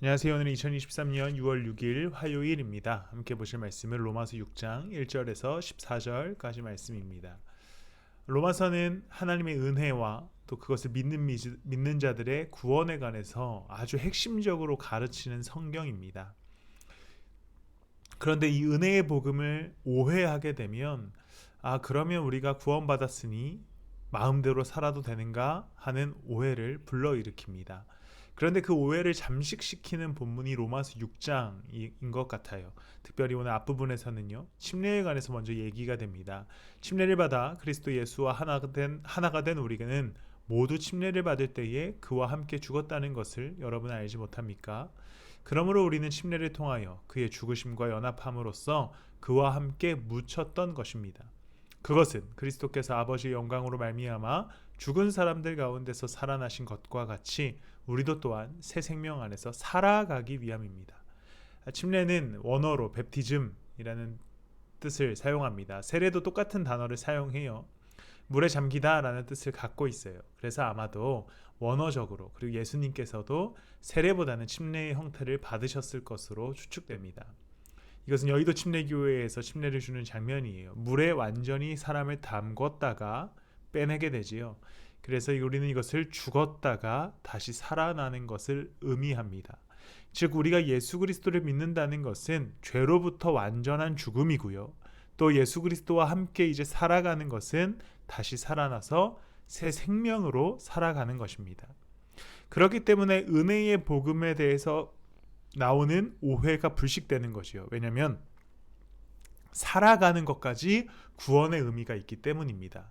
안녕하세요. 오늘은 2023년 6월 6일 화요일입니다. 함께 보실 말씀은 로마서 6장 1절에서 14절까지 말씀입니다. 로마서는 하나님의 은혜와 또 그것을 믿는 미- 믿는 자들의 구원에 관해서 아주 핵심적으로 가르치는 성경입니다. 그런데 이 은혜의 복음을 오해하게 되면 아 그러면 우리가 구원받았으니 마음대로 살아도 되는가 하는 오해를 불러일으킵니다. 그런데 그 오해를 잠식시키는 본문이 로마서 6장인 것 같아요. 특별히 오늘 앞부분에서는요. 침례에 관해서 먼저 얘기가 됩니다. 침례를 받아 그리스도 예수와 하나가 된 하나가 된 우리는 모두 침례를 받을 때에 그와 함께 죽었다는 것을 여러분 알지 못합니까? 그러므로 우리는 침례를 통하여 그의 죽으심과 연합함으로써 그와 함께 묻혔던 것입니다. 그것은 그리스도께서 아버지의 영광으로 말미암아 죽은 사람들 가운데서 살아나신 것과 같이 우리도 또한 새 생명 안에서 살아가기 위함입니다. 침례는 원어로 베프티즘이라는 뜻을 사용합니다. 세례도 똑같은 단어를 사용해요. 물에 잠기다라는 뜻을 갖고 있어요. 그래서 아마도 원어적으로 그리고 예수님께서도 세례보다는 침례의 형태를 받으셨을 것으로 추측됩니다. 이것은 여의도 침례교회에서 침례를 주는 장면이에요. 물에 완전히 사람을 담궜다가 빼내게 되지요. 그래서 우리는 이것을 죽었다가 다시 살아나는 것을 의미합니다. 즉 우리가 예수 그리스도를 믿는다는 것은 죄로부터 완전한 죽음이고요. 또 예수 그리스도와 함께 이제 살아가는 것은 다시 살아나서 새 생명으로 살아가는 것입니다. 그렇기 때문에 은혜의 복음에 대해서 나오는 오해가 불식되는 것이요. 왜냐하면 살아가는 것까지 구원의 의미가 있기 때문입니다.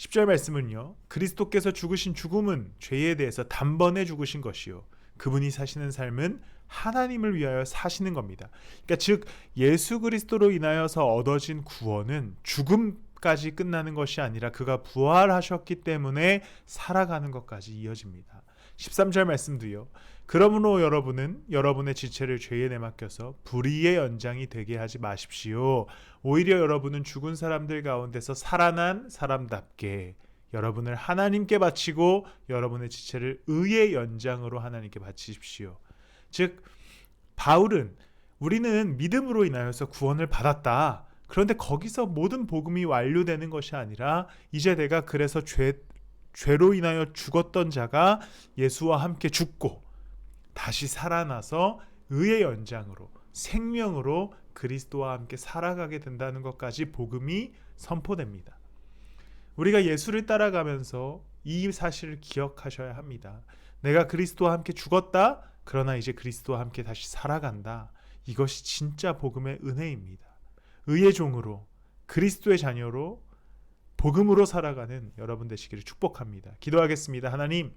10절 말씀은요. 그리스도께서 죽으신 죽음은 죄에 대해서 단번에 죽으신 것이요. 그분이 사시는 삶은 하나님을 위하여 사시는 겁니다. 그러니까 즉 예수 그리스도로 인하여서 얻어진 구원은 죽음까지 끝나는 것이 아니라 그가 부활하셨기 때문에 살아가는 것까지 이어집니다. 13절 말씀도요. 그러므로 여러분은 여러분의 지체를 죄에 내맡겨서 불의의 연장이 되게 하지 마십시오. 오히려 여러분은 죽은 사람들 가운데서 살아난 사람답게 여러분을 하나님께 바치고 여러분의 지체를 의의 연장으로 하나님께 바치십시오. 즉 바울은 우리는 믿음으로 인하여서 구원을 받았다. 그런데 거기서 모든 복음이 완료되는 것이 아니라 이제 내가 그래서 죄 죄로 인하여 죽었던 자가 예수와 함께 죽고 다시 살아나서 의의 연장으로 생명으로 그리스도와 함께 살아가게 된다는 것까지 복음이 선포됩니다. 우리가 예수를 따라가면서 이 사실을 기억하셔야 합니다. 내가 그리스도와 함께 죽었다. 그러나 이제 그리스도와 함께 다시 살아간다. 이것이 진짜 복음의 은혜입니다. 의의 종으로 그리스도의 자녀로 복음으로 살아가는 여러분 되시기를 축복합니다. 기도하겠습니다. 하나님,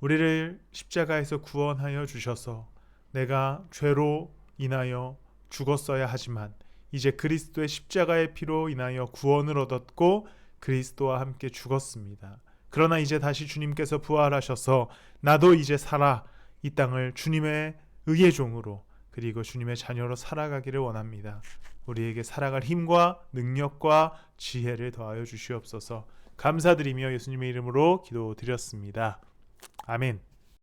우리를 십자가에서 구원하여 주셔서 내가 죄로 인하여 죽었어야 하지만 이제 그리스도의 십자가의 피로 인하여 구원을 얻었고 그리스도와 함께 죽었습니다. 그러나 이제 다시 주님께서 부활하셔서 나도 이제 살아 이 땅을 주님의 의의 종으로 그리고 주님의 자녀로 살아가기를 원합니다. 우리에게 살아갈 힘과 능력과 지혜를 더하여 주시옵소서. 감사드리며 예수님의 이름으로 기도드렸습니다. 아멘.